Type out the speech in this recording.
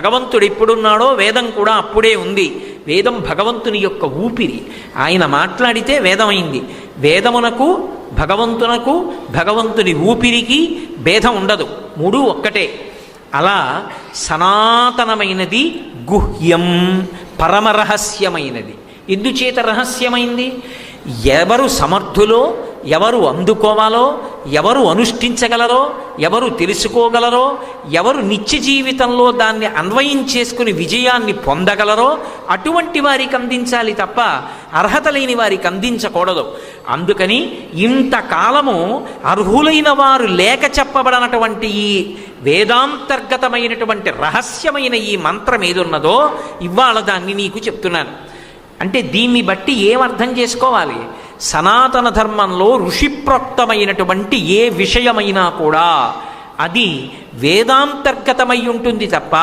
భగవంతుడు ఎప్పుడున్నాడో వేదం కూడా అప్పుడే ఉంది. వేదం భగవంతుని యొక్క ఊపిరి. ఆయన మాట్లాడితే వేదమైంది. వేదమునకు భగవంతునకు భగవంతుని ఊపిరికి భేదం ఉండదు. మూడు ఒక్కటే. అలా సనాతనమైనది గుహ్యం పరమరహస్యమైనది ఎందుచేత రహస్యమైంది? ఎవరు సమర్థులో ఎవరు అందుకోవాలో ఎవరు అనుష్ఠించగలరో ఎవరు తెలుసుకోగలరో ఎవరు నిత్య జీవితంలో దాన్ని అన్వయించేసుకుని విజయాన్ని పొందగలరో అటువంటి వారికి అందించాలి తప్ప అర్హత లేని వారికి అందించకూడదు. అందుకని ఇంతకాలము అర్హులైన వారు లేక చెప్పబడనటువంటి ఈ వేదాంతర్గతమైనటువంటి రహస్యమైన ఈ మంత్రం ఏదున్నదో ఇవాళ దాన్ని నీకు చెప్తున్నాను. అంటే దీన్ని బట్టి ఏమర్థం చేసుకోవాలి? సనాతన ధర్మంలో ఋషిప్రోక్తమైనటువంటి ఏ విషయమైనా కూడా అది వేదాంతర్గతమై ఉంటుంది తప్ప